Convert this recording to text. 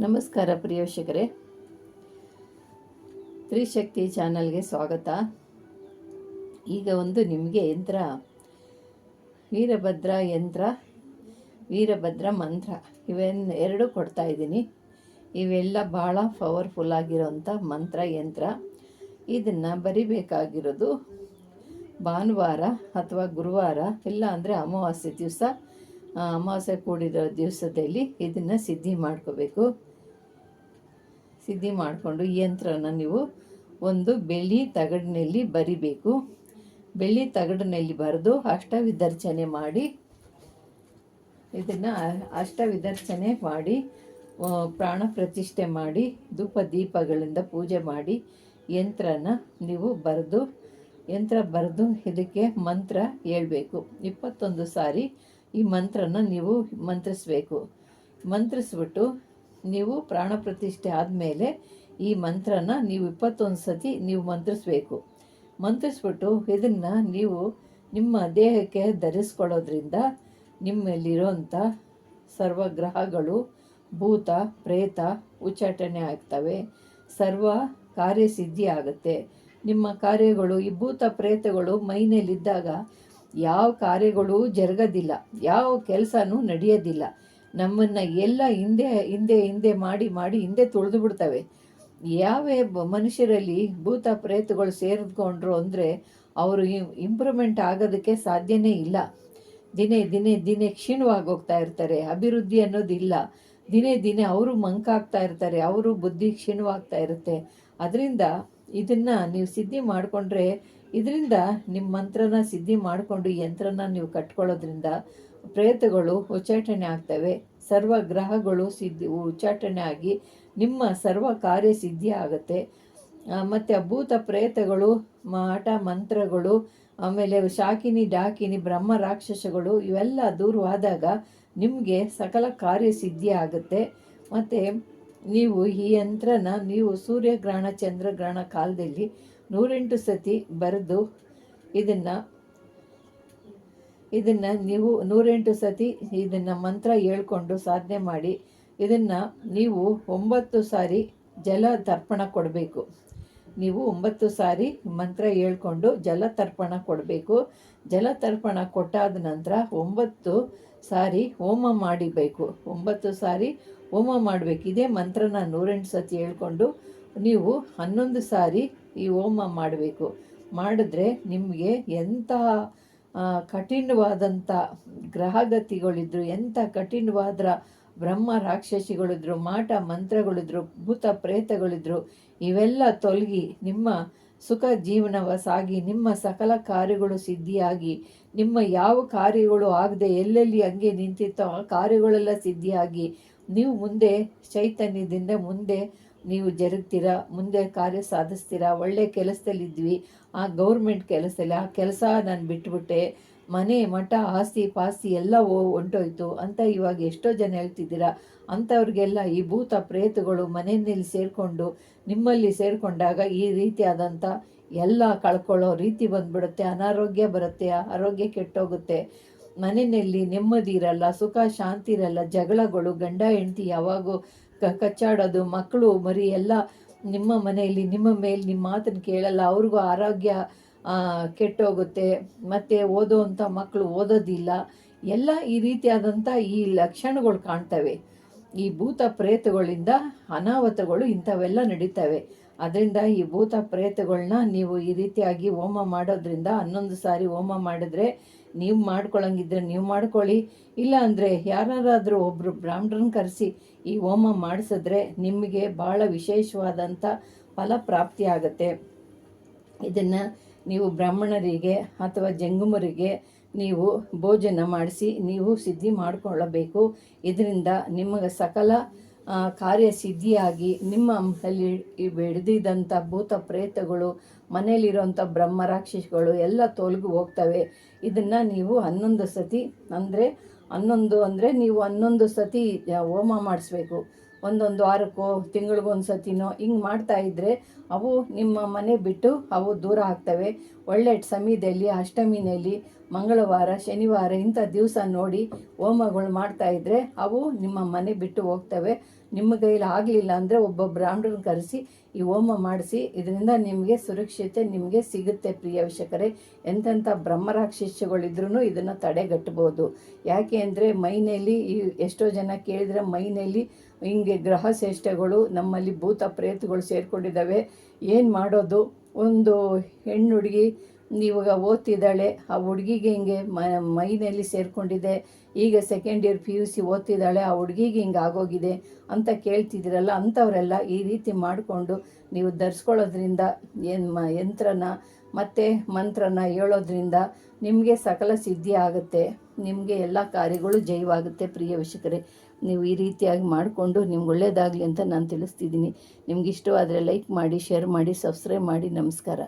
ನಮಸ್ಕಾರ ಪ್ರಿಯ ವೀಕ್ಷಕರೇ. ತ್ರಿಶಕ್ತಿ ಚಾನಲ್ಗೆ ಸ್ವಾಗತ. ಈಗ ಒಂದು ನಿಮಗೆ ಯಂತ್ರ. ವೀರಭದ್ರ ಯಂತ್ರ, ವೀರಭದ್ರ ಮಂತ್ರ ಇವೆನ್, ಎರಡು ಕೊಡ್ತಾ ಇದ್ದೀನಿ. ಇವೆಲ್ಲ ಭಾಳ ಪವರ್ಫುಲ್ ಆಗಿರೋಂಥ ಮಂತ್ರ, ಯಂತ್ರ. ಇದನ್ನು ಬರಿಬೇಕಾಗಿರೋದು ಭಾನುವಾರ ಅಥವಾ ಗುರುವಾರ, ಇಲ್ಲ ಅಂದರೆ ಅಮಾವಾಸ್ಯೆ ದಿವಸ ಅಮಾವಾಸ್ಯೆ ಕೂಡಿದ ದಿವಸದಲ್ಲಿ ಇದನ್ನು ಸಿದ್ಧಿ ಮಾಡ್ಕೋಬೇಕು. ಸಿದ್ಧಿ ಮಾಡಿಕೊಂಡು ಈ ಯಂತ್ರನ ನೀವು ಒಂದು ಬೆಳ್ಳಿ ತಗಡಿನಲ್ಲಿ ಬರಿಬೇಕು. ಬೆಳ್ಳಿ ತಗಡಿನಲ್ಲಿ ಬರೆದು ಅಷ್ಟವಿದರ್ಚನೆ ಮಾಡಿ, ಇದನ್ನು ಅಷ್ಟವಿದರ್ಚನೆ ಮಾಡಿ ಪ್ರಾಣ ಪ್ರತಿಷ್ಠೆ ಮಾಡಿ, ಧೂಪ ದೀಪಗಳಿಂದ ಪೂಜೆ ಮಾಡಿ, ಯಂತ್ರನ ನೀವು ಬರೆದು, ಯಂತ್ರ ಬರೆದು ಇದಕ್ಕೆ ಮಂತ್ರ ಹೇಳಬೇಕು. ಇಪ್ಪತ್ತೊಂದು ಸಾರಿ ಈ ಮಂತ್ರನ ನೀವು ಮಂತ್ರಿಸಬೇಕು. ಮಂತ್ರಿಸ್ಬಿಟ್ಟು ನೀವು ಪ್ರಾಣ ಪ್ರತಿಷ್ಠೆ ಆದಮೇಲೆ ಈ ಮಂತ್ರನ ನೀವು ಇಪ್ಪತ್ತೊಂದು ಸತಿ ನೀವು ಮಂತ್ರಿಸ್ಬೇಕು. ಮಂತ್ರಿಸ್ಬಿಟ್ಟು ಇದನ್ನು ನೀವು ನಿಮ್ಮ ದೇಹಕ್ಕೆ ಧರಿಸ್ಕೊಳ್ಳೋದ್ರಿಂದ ನಿಮ್ಮಲ್ಲಿರೋಂಥ ಸರ್ವಗ್ರಹಗಳು ಭೂತ, ಪ್ರೇತ ಉಚ್ಚಾಟನೆ ಆಗ್ತವೆ. ಸರ್ವ ಕಾರ್ಯಸಿದ್ಧಿ ಆಗುತ್ತೆ. ನಿಮ್ಮ ಕಾರ್ಯಗಳು ಈ ಭೂತ, ಪ್ರೇತಗಳು ಮೈನಲ್ಲಿದ್ದಾಗ ಯಾವ ಕಾರ್ಯಗಳು ಜರುಗೋದಿಲ್ಲ, ಯಾವ ಕೆಲಸನೂ ನಡೆಯೋದಿಲ್ಲ. ನಮ್ಮನ್ನು ಎಲ್ಲ ಹಿಂದೆ ಹಿಂದೆ ಹಿಂದೆ ಮಾಡಿ ಮಾಡಿ ಹಿಂದೆ ತುಳಿದು ಬಿಡ್ತವೆ. ಯಾವ ಮನುಷ್ಯರಲ್ಲಿ ಭೂತ ಪ್ರೇತಗಳು ಸೇರಿದ್ಕೊಂಡ್ರು ಅಂದರೆ ಅವರು ಇಂಪ್ರೂವ್ಮೆಂಟ್ ಆಗೋದಕ್ಕೆ ಸಾಧ್ಯನೇ ಇಲ್ಲ. ದಿನೇ ದಿನೇ ದಿನೇ ಕ್ಷೀಣವಾಗಿ ಹೋಗ್ತಾ ಇರ್ತಾರೆ, ಅಭಿವೃದ್ಧಿ ಅನ್ನೋದಿಲ್ಲ. ದಿನೇ ದಿನೇ ಅವರು ಮಂಕಾಗ್ತಾ ಇರ್ತಾರೆ, ಅವರು ಬುದ್ಧಿ ಕ್ಷೀಣವಾಗ್ತಾ ಇರುತ್ತೆ. ಅದರಿಂದ ಇದನ್ನು ನೀವು ಸಿದ್ಧಿ ಮಾಡಿಕೊಂಡ್ರೆ ಇದರಿಂದ ನಿಮ್ಮ ಮಂತ್ರನ ಸಿದ್ಧಿ ಮಾಡಿಕೊಂಡು ಯಂತ್ರನ ನೀವು ಕಟ್ಕೊಳ್ಳೋದ್ರಿಂದ ಪ್ರೇತಗಳು ಉಚ್ಚಾಟನೆ ಆಗ್ತವೆ. ಸರ್ವ ಗ್ರಹಗಳು ಸಿದ್ಧಿ, ಉಚ್ಚಾಟನೆ ಆಗಿ ನಿಮ್ಮ ಸರ್ವ ಕಾರ್ಯ ಸಿದ್ಧಿ ಆಗುತ್ತೆ. ಮತ್ತು ಅಭೂತ ಪ್ರೇತಗಳು ಮಾಟ ಮಂತ್ರಗಳು, ಆಮೇಲೆ ಶಾಕಿನಿ ಡಾಕಿನಿ, ಬ್ರಹ್ಮ ರಾಕ್ಷಸಗಳು ಇವೆಲ್ಲ ದೂರವಾದಾಗ ನಿಮಗೆ ಸಕಲ ಕಾರ್ಯ ಸಿದ್ಧಿ ಆಗುತ್ತೆ. ಮತ್ತು ನೀವು ಈ ಯಂತ್ರನ, ನೀವು ಸೂರ್ಯಗ್ರಹಣ, ಚಂದ್ರಗ್ರಹಣ ಕಾಲದಲ್ಲಿ ನೂರೆಂಟು ಸತಿ ಬರೆದು ಇದನ್ನು ಇದನ್ನು ನೀವು ನೂರೆಂಟು ಸತಿ ಇದನ್ನು ಮಂತ್ರ ಹೇಳ್ಕೊಂಡು ಸಾಧನೆ ಮಾಡಿ, ಇದನ್ನು ನೀವು ಒಂಬತ್ತು ಸಾರಿ ಜಲ ತರ್ಪಣ ಕೊಡಬೇಕು. ನೀವು ಒಂಬತ್ತು ಸಾರಿ ಮಂತ್ರ ಹೇಳ್ಕೊಂಡು ಜಲ ತರ್ಪಣ ಕೊಡಬೇಕು. ಜಲ ತರ್ಪಣ ಕೊಟ್ಟಾದ ನಂತರ ಒಂಬತ್ತು ಸಾರಿ ಹೋಮ ಮಾಡಿಬೇಕು. ಒಂಬತ್ತು ಸಾರಿ ಹೋಮ ಮಾಡಬೇಕು. ಇದೇ ಮಂತ್ರನ ನೂರೆಂಟು ಸತಿ ಹೇಳ್ಕೊಂಡು ನೀವು ಹನ್ನೊಂದು ಸಾರಿ ಈ ಹೋಮ ಮಾಡಬೇಕು. ಮಾಡಿದ್ರೆ ನಿಮಗೆ ಎಂಥ ಕಠಿಣವಾದಂಥ ಗ್ರಹಗತಿಗಳಿದ್ರು ಎಂಥ ಕಠಿಣವಾದ ಬ್ರಹ್ಮ ರಾಕ್ಷಸಿಗಳಿದ್ರು, ಮಾಟ ಮಂತ್ರಗಳಿದ್ರು, ಭೂತ ಪ್ರೇತಗಳಿದ್ರು, ಇವೆಲ್ಲ ತೊಲಗಿ ನಿಮ್ಮ ಸುಖ ಜೀವನವ ಸಾಗಿ, ನಿಮ್ಮ ಸಕಲ ಕಾರ್ಯಗಳು ಸಿದ್ಧಿಯಾಗಿ, ನಿಮ್ಮ ಯಾವ ಕಾರ್ಯಗಳು ಆಗದೆ ಎಲ್ಲೆಲ್ಲಿ ಹಂಗೆ ನಿಂತಿತ್ತೋ ಆ ಕಾರ್ಯಗಳೆಲ್ಲ ಸಿದ್ಧಿಯಾಗಿ, ನೀವು ಮುಂದೆ ಚೈತನ್ಯದಿಂದ ಮುಂದೆ ನೀವು ಜರುಗ್ತೀರಾ, ಮುಂದೆ ಕಾರ್ಯ ಸಾಧಿಸ್ತೀರಾ, ಒಳ್ಳೆ ಕೆಲಸದಲ್ಲಿದ್ವಿ, ಆ ಗೌರ್ಮೆಂಟ್ ಕೆಲಸದಲ್ಲಿ, ಆ ಕೆಲಸ ನಾನು ಬಿಟ್ಬಿಟ್ಟೆ, ಮನೆ ಮಠ, ಆಸ್ತಿ ಪಾಸ್ತಿ ಎಲ್ಲ ಹೊಂಟೋಯ್ತು ಅಂತ ಇವಾಗ ಎಷ್ಟೋ ಜನ ಹೇಳ್ತಿದ್ದೀರಾ ಅಂಥವ್ರಿಗೆಲ್ಲ ಈ ಭೂತ ಪ್ರೇತಗಳು ಮನೆಯಲ್ಲಿ ಸೇರಿಕೊಂಡು, ನಿಮ್ಮಲ್ಲಿ ಸೇರಿಕೊಂಡಾಗ ಈ ರೀತಿಯಾದಂಥ ಎಲ್ಲ ಕಳ್ಕೊಳ್ಳೋ ರೀತಿ ಬಂದ್ಬಿಡುತ್ತೆ. ಅನಾರೋಗ್ಯ ಬರುತ್ತೆ, ಆರೋಗ್ಯ ಕೆಟ್ಟೋಗುತ್ತೆ. ಮನೆಯಲ್ಲಿ ನೆಮ್ಮದಿ ಇರಲ್ಲ, ಸುಖ, ಶಾಂತಿ ಇರಲ್ಲ, ಜಗಳಗಳು, ಗಂಡ, ಹೆಂಡತಿ ಯಾವಾಗೂ ಕ, ಕಚ್ಚಾಡೋದು, ಮಕ್ಕಳು, ಮರಿ ಎಲ್ಲ ನಿಮ್ಮ ಮನೆಯಲ್ಲಿ, ನಿಮ್ಮ ಮೇಲೆ ನಿಮ್ಮ ಮಾತನ್ನು ಕೇಳಲ್ಲ. ಅವ್ರಿಗೂ ಆರೋಗ್ಯ ಕೆಟ್ಟೋಗುತ್ತೆ. ಮತ್ತು ಓದೋವಂಥ ಮಕ್ಕಳು ಓದೋದಿಲ್ಲ. ಎಲ್ಲ ಈ ರೀತಿಯಾದಂಥ ಈ ಲಕ್ಷಣಗಳು ಕಾಣ್ತವೆ. ಈ ಭೂತ ಪ್ರೇತಗಳಿಂದ ಅನಾಹುತಗಳು ಇಂಥವೆಲ್ಲ ನಡೀತವೆ. ಅದರಿಂದ ಈ ಭೂತ ಪ್ರೇತಗಳನ್ನ ನೀವು ಈ ರೀತಿಯಾಗಿ ಹೋಮ ಮಾಡೋದ್ರಿಂದ ಹನ್ನೊಂದು ಸಾರಿ ಹೋಮ ಮಾಡಿದ್ರೆ ನೀವು ಮಾಡ್ಕೊಳಂಗಿದ್ರೆ ನೀವು ಮಾಡ್ಕೊಳ್ಳಿ. ಇಲ್ಲ ಅಂದರೆ ಯಾರಾದರೂ ಒಬ್ಬರು ಬ್ರಾಹ್ಮಣರನ್ನು ಕರೆಸಿ ಈ ಹೋಮ ಮಾಡಿಸಿದ್ರೆ ನಿಮಗೆ ಭಾಳ ವಿಶೇಷವಾದಂಥ ಫಲ ಪ್ರಾಪ್ತಿ ಆಗುತ್ತೆ. ಇದನ್ನು ನೀವು ಬ್ರಾಹ್ಮಣರಿಗೆ ಅಥವಾ ಜಂಗುಮರಿಗೆ ನೀವು ಭೋಜನ ಮಾಡಿಸಿ ನೀವು ಸಿದ್ಧಿ ಮಾಡಿಕೊಳ್ಳಬೇಕು. ಇದರಿಂದ ನಿಮಗೆ ಸಕಲ ಕಾರ್ಯ ಸಿದ್ಧಿಯಾಗಿ ನಿಮ್ಮ ಅಲ್ಲಿ ಈ ಬೆಳೆದಿದ್ದಂಥ ಭೂತ ಪ್ರೇತಗಳು, ಮನೆಯಲ್ಲಿರುವಂಥ ಬ್ರಹ್ಮ ರಾಕ್ಷಸಗಳು ಎಲ್ಲ ತೊಲಗು ಹೋಗ್ತವೆ. ಇದನ್ನು ನೀವು ಹನ್ನೊಂದು ಸತಿ ಅಂದರೆ ಹನ್ನೊಂದು ಅಂದರೆ ನೀವು ಹನ್ನೊಂದು ಸತಿ ಹೋಮ ಮಾಡಿಸ್ಬೇಕು. ಒಂದೊಂದು ವಾರಕ್ಕೋ ತಿಂಗಳಿಗೊಂದು ಸತಿನೋ ಹಿಂಗೆ ಮಾಡ್ತಾ ಇದ್ದರೆ ಅವು ನಿಮ್ಮ ಮನೆ ಬಿಟ್ಟು ಅವು ದೂರ ಆಗ್ತವೆ. ಒಳ್ಳೆ ಸಮಯದಲ್ಲಿ, ಅಷ್ಟಮಿನಲ್ಲಿ ಮಂಗಳವಾರ, ಶನಿವಾರ ಇಂಥ ದಿವಸ ನೋಡಿ ಹೋಮಗಳು ಮಾಡ್ತಾ ಇದ್ರೆ ಅವು ನಿಮ್ಮ ಮನೆ ಬಿಟ್ಟು ಹೋಗ್ತವೆ. ನಿಮ್ಮ ಕೈಲಿ ಆಗಲಿಲ್ಲ ಅಂದರೆ ಒಬ್ಬ ಬ್ರಾಹ್ಮಣನ ಕರೆಸಿ ಈ ಹೋಮ ಮಾಡಿಸಿ, ಇದರಿಂದ ನಿಮಗೆ ಸುರಕ್ಷತೆ ನಿಮಗೆ ಸಿಗುತ್ತೆ ಪ್ರಿಯ ವೀಕ್ಷಕರೇ. ಎಂಥೆಂಥ ಬ್ರಹ್ಮರಾಕ್ಷಸಗಳಿದ್ರೂ ಇದನ್ನು ತಡೆಗಟ್ಟಬಹುದು. ಯಾಕೆ ಅಂದರೆ ಮೈನಲ್ಲಿ ಈ ಎಷ್ಟೋ ಜನ ಕೇಳಿದರೆ ಮೈನಲ್ಲಿ ಹಿಂಗೆ ಗ್ರಹ ಶ್ರೇಷ್ಠಗಳು ನಮ್ಮಲ್ಲಿ ಭೂತ ಪ್ರೇತಗಳು ಸೇರಿಕೊಂಡಿದ್ದಾವೆ. ಏನು ಮಾಡೋದು? ಒಂದು ಹೆಣ್ಣು ಹುಡುಗಿ ಇವಾಗ ಓದ್ತಿದ್ದಾಳೆ, ಆ ಹುಡುಗಿಗೆ ಹಿಂಗೆ ಮೈನಲ್ಲಿ ಸೇರಿಕೊಂಡಿದೆ, ಈಗ second year P U C ಓದ್ತಿದ್ದಾಳೆ, ಆ ಹುಡುಗಿಗೆ ಹಿಂಗೆ ಆಗೋಗಿದೆ ಅಂತ ಕೇಳ್ತಿದ್ದೀರಲ್ಲ, ಅಂಥವರೆಲ್ಲ ಈ ರೀತಿ ಮಾಡಿಕೊಂಡು ನೀವು ಧರಿಸ್ಕೊಳ್ಳೋದ್ರಿಂದ ಏನು ಮ, ಯಂತ್ರನ ಮತ್ತು ಮಂತ್ರನ ಹೇಳೋದ್ರಿಂದ ನಿಮಗೆ ಸಕಲ ಸಿದ್ಧಿ ಆಗುತ್ತೆ, ನಿಮಗೆ ಎಲ್ಲ ಕಾರ್ಯಗಳು ಜಯವಾಗುತ್ತೆ ಪ್ರಿಯ ವೀಕ್ಷಕರೇ. ನೀವು ಈ ರೀತಿಯಾಗಿ ಮಾಡಿಕೊಂಡು ನಿಮ್ಗೆ ಒಳ್ಳೆಯದಾಗಲಿ ಅಂತ ನಾನು ತಿಳಿಸ್ತಿದ್ದೀನಿ. ನಿಮ್ಗೆ ಇಷ್ಟವಾದರೆ ಲೈಕ್ ಮಾಡಿ, ಶೇರ್ ಮಾಡಿ, ಸಬ್ಸ್ಕ್ರೈಬ್ ಮಾಡಿ, ನಮಸ್ಕಾರ.